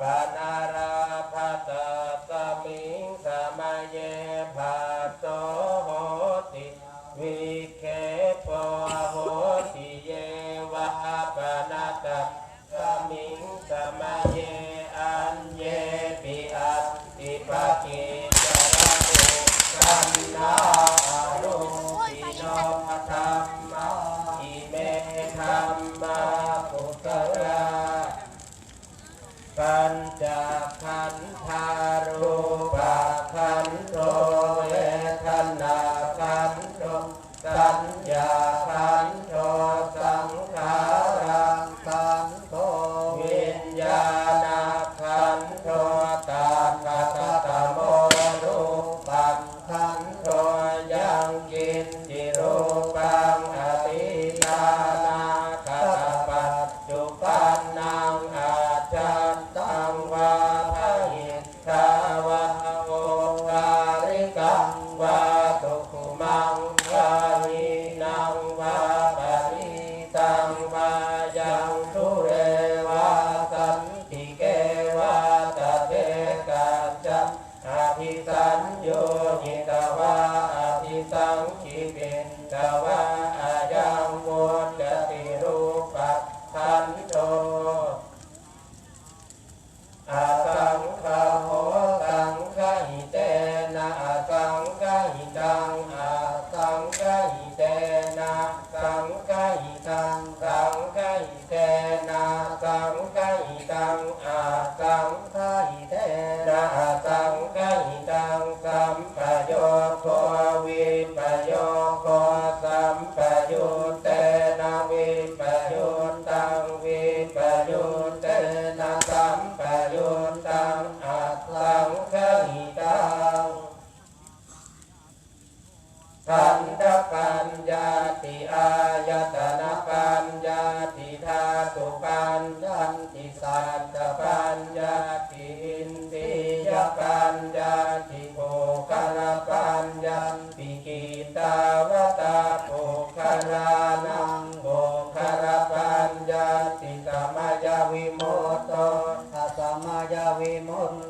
ปนาราภัตตะมิงสมัยเยภาโตโหติวิเคปโหติเยวะปนาตะตะมิงสมัยเยอันเยปิอัตติปะกิจาระโสันนาอารุปิโนธรรมะอิเมธรรมะปุตตะ ปัญจขันธารูปขันโต ตวาอภิสังขิปินตวาอายังโมจติรูปัฏขันโตอาสังฆาโหสังฆาหิเตนะอาสังฆาหิตังอาสังฆาหิเตนะสังฆาหิตังสังฆาหิเตนะสังฆาหิตังอาสังฆาหิเตนะสังฆายตนะปัญญาติธาตุปัญญาติสัตตปัญญาติอินทรียปัญญาติโภคลปัญญาติกิตาวตาโภคลานังโภคลปัญญาติสมัยวิมุตโตทัสมายาวิมุตโต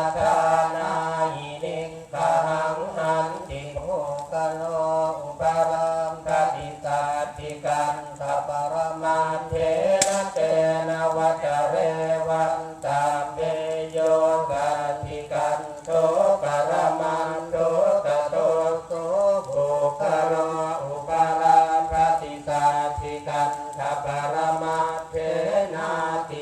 Ave.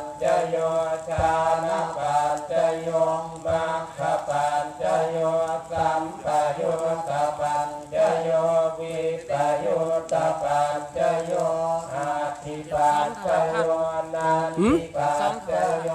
จจโยชานะปัจจโยมัคคปัจจโยสัมปโยตปัจจโยวิปโยตปัจจโยอาทิปัจจโยนันทิปัจจโย